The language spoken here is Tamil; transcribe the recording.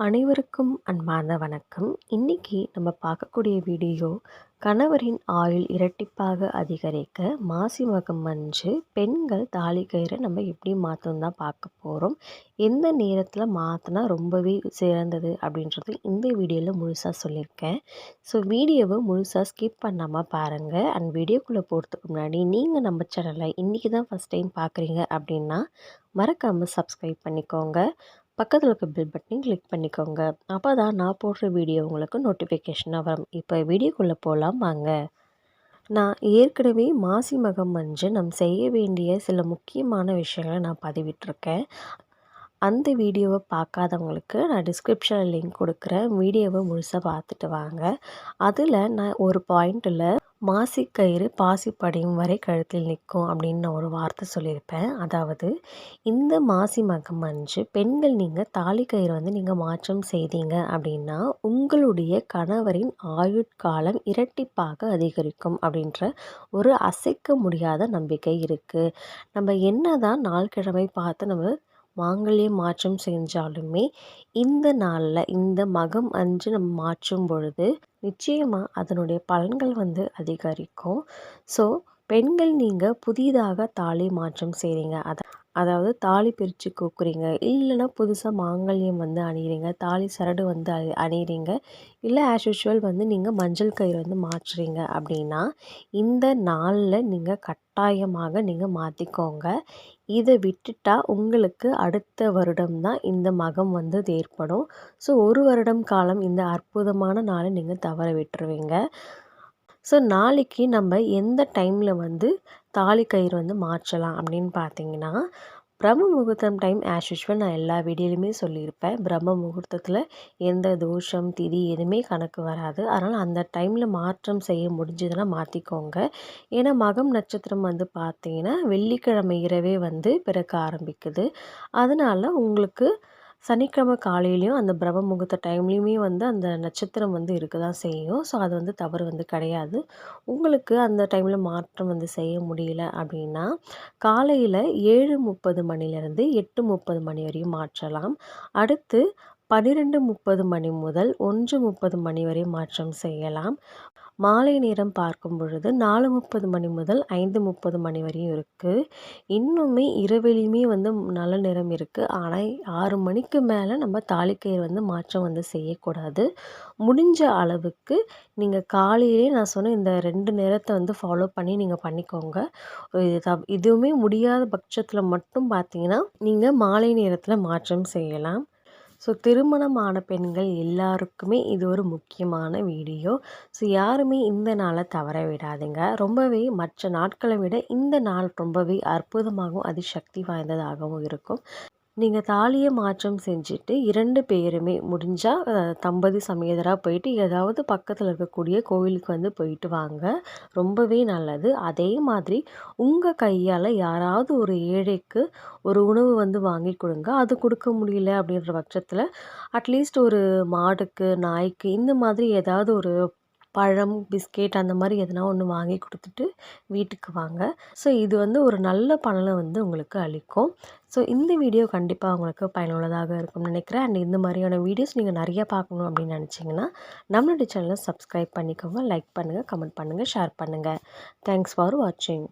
அனைவருக்கும் அன்பான வணக்கம். இன்னைக்கு நம்ம பார்க்கக்கூடிய வீடியோ கணவரின் ஆயுள் இரட்டிப்பாக அதிகரிக்க மாசி மகம் அன்று பெண்கள் தாலி கயிறை நம்ம எப்படி மாற்றணும் தான் பார்க்க போகிறோம் எந்த நேரத்தில் மாற்றினா ரொம்பவே சிறந்தது அப்படின்றது இந்த வீடியோவில் முழுசாக சொல்லியிருக்கேன். ஸோ வீடியோவை முழுசாக ஸ்கிப் பண்ணாமல் பாருங்கள் அண்ட் வீடியோக்குள்ளே போகிறதுக்கு முன்னாடி நீங்கள் நம்ம சேனலை இன்றைக்கி தான் ஃபஸ்ட் டைம் பார்க்குறீங்க அப்படின்னா மறக்காமல் சப்ஸ்கிரைப் பண்ணிக்கோங்க. பக்கத்தில் இருக்க பில் பட்டனையும் கிளிக் பண்ணிக்கோங்க. அப்போ தான் நான் போடுற வீடியோ உங்களுக்கு நோட்டிஃபிகேஷனாக வரும். இப்போ வீடியோக்குள்ளே போகலாம் வாங்க. நான் ஏற்கனவே மாசி மகம் அன்று நம் செய்ய வேண்டிய சில முக்கியமான விஷயங்களை நான் பதிவிட்டிருக்கேன். அந்த வீடியோவை பார்க்காதவங்களுக்கு நான் டிஸ்கிரிப்ஷனில் லிங்க் கொடுக்குறேன். வீடியோவை முழுசாக பார்த்துட்டு வாங்க. அதில் நான் ஒரு பாயிண்ட்டில் மாசிக்கயிறு பாசி படியும் வரை கழுத்தில் நிற்கும் அப்படின்னு நான் ஒரு வார்த்தை சொல்லியிருப்பேன். அதாவது இந்த மாசி மகம் அன்று பெண்கள் நீங்கள் தாலி கயிறு வந்து நீங்கள் மாற்றம் செய்தீங்க அப்படின்னா உங்களுடைய கணவரின் ஆயுட்காலம் இரட்டிப்பாக அதிகரிக்கும் அப்படின்ற ஒரு அசைக்க முடியாத நம்பிக்கை இருக்குது நம்ம என்ன தான் நாள் கிழமை பார்த்து நம்ம மாங்கல்யம் மாற்றம் செஞ்சாலுமே இந்த நாளில் இந்த மகம் அன்று நம்ம மாற்றும் பொழுது நிச்சயமாக அதனுடைய பலன்கள் வந்து அதிகரிக்கும். ஸோ பெண்கள் நீங்கள் புதிதாக தாலி மாற்றம் செய்கிறீங்க அதை அதாவது தாலி பிரித்து கோக்குறீங்க. இல்லைன்னா புதுசாக மாங்கல்யம் வந்து அணிகிறீங்க தாலி சரடு வந்து அணி அணிகிறீங்க இல்லை ஆஸ் யூஷுவல் வந்து நீங்கள் மஞ்சள் கயிறு வந்து மாற்றுறீங்க அப்படின்னா இந்த நாளில் நீங்கள் கட்டாயமாக நீங்கள் மாற்றிக்கோங்க இதை விட்டுட்டா உங்களுக்கு அடுத்த வருடம் தான் இந்த மகம் வந்து ஏற்படும். ஸோ ஒரு வருடம் காலம் இந்த அற்புதமான நாளை நீங்கள் தவற விட்டுருவீங்க. ஸோ நாளைக்கு நம்ம எந்த டைமில் வந்து தாலி கயிறு வந்து மாற்றலாம் அப்படின்னு பார்த்தீங்கன்னா பிரம்ம முகூர்த்தம் டைம் ஆஸ் யூஸ்வல் நான் எல்லா வீடியோலையுமே சொல்லியிருப்பேன். பிரம்ம முகூர்த்தத்தில் எந்த தோஷம் திதி எதுவுமே கணக்கு வராது. அதனால் அந்த டைமில் மாற்றம் செய்ய முடிஞ்சதுன்னா மாற்றிக்கோங்க ஏன்னா மகம் நட்சத்திரம் வந்து பார்த்தீங்கன்னா வெள்ளிக்கிழமை இரவே வந்து பிறக்க ஆரம்பிக்குது. அதனால் உங்களுக்கு சனிக்கிழமை காலையிலையும் அந்த பிரம்ம முகூர்த்த டைம்லேயுமே வந்து அந்த நட்சத்திரம் வந்து இருக்க தான் செய்யும். ஸோ அது வந்து தவறு வந்து கிடையாது. உங்களுக்கு அந்த டைமில் மாற்றம் வந்து செய்ய முடியல அப்படின்னா காலையில் ஏழு முப்பது மணிலேருந்து எட்டு முப்பது மணி வரையும் மாற்றலாம். அடுத்து பன்னிரெண்டு முப்பது மணி முதல் ஒன்று முப்பது மணி வரை மாற்றம் செய்யலாம். மாலை நேரம் பார்க்கும் பொழுது நாலு முப்பது மணி முதல் ஐந்து முப்பது மணி வரையும் இருக்குது இன்னுமே இரவிலையுமே வந்து நல்ல நேரம் இருக்குது ஆனால் ஆறு மணிக்கு மேலே நம்ம தாலிக்கயிறு வந்து மாற்றம் வந்து செய்யக்கூடாது. முடிஞ்ச அளவுக்கு நீங்கள் காலையிலே நான் சொன்ன இந்த ரெண்டு நேரத்தை வந்து ஃபாலோ பண்ணி நீங்கள் பண்ணிக்கோங்க. இது இதுவுமே முடியாத பட்சத்தில் மட்டும் பார்த்தீங்கன்னா நீங்கள் மாலை நேரத்தில் மாற்றம் செய்யலாம். ஸோ திருமணமான பெண்கள் எல்லாருக்குமே இது ஒரு முக்கியமான வீடியோ. ஸோ யாருமே இந்த நாளை தவற விடாதுங்க. ரொம்பவே மற்ற நாட்களை விட இந்த நாள் ரொம்பவே அற்புதமாகவும் அதிசக்தி வாய்ந்ததாகவும் இருக்கும். நீங்கள் தாலியை மாற்றம் செஞ்சுட்டு இரண்டு பேருமே முடிஞ்சால் தம்பதி சமேதராக போயிட்டு ஏதாவது பக்கத்தில் இருக்கக்கூடிய கோவிலுக்கு வந்து போயிட்டு வாங்க. ரொம்பவே நல்லது. அதே மாதிரி உங்கள் கையால் யாராவது ஒரு ஏழைக்கு ஒரு உணவு வந்து வாங்கி கொடுங்க. அது கொடுக்க முடியல அப்படின்ற பட்சத்தில் அட்லீஸ்ட் ஒரு மாடுக்கு நாய்க்கு இந்த மாதிரி ஏதாவது ஒரு பழம் பிஸ்கெட் அந்த மாதிரி எதனா ஒன்று வாங்கி கொடுத்துட்டு வீட்டுக்கு வாங்க. ஸோ இது வந்து ஒரு நல்ல பலனை வந்து உங்களுக்கு அளிக்கும். ஸோ இந்த வீடியோ கண்டிப்பாக உங்களுக்கு பயனுள்ளதாக இருக்கும்னு நினைக்கிறேன். அண்ட் இந்த மாதிரியான வீடியோஸ் நீங்கள் நிறையா பார்க்கணும் அப்படின்னு நினச்சிங்கன்னா நம்மளுடைய சேனலை சப்ஸ்கிரைப் பண்ணிக்கோங்க லைக் பண்ணுங்கள் கமெண்ட் பண்ணுங்கள் ஷேர் பண்ணுங்கள் தேங்க்ஸ் ஃபார் வாட்சிங்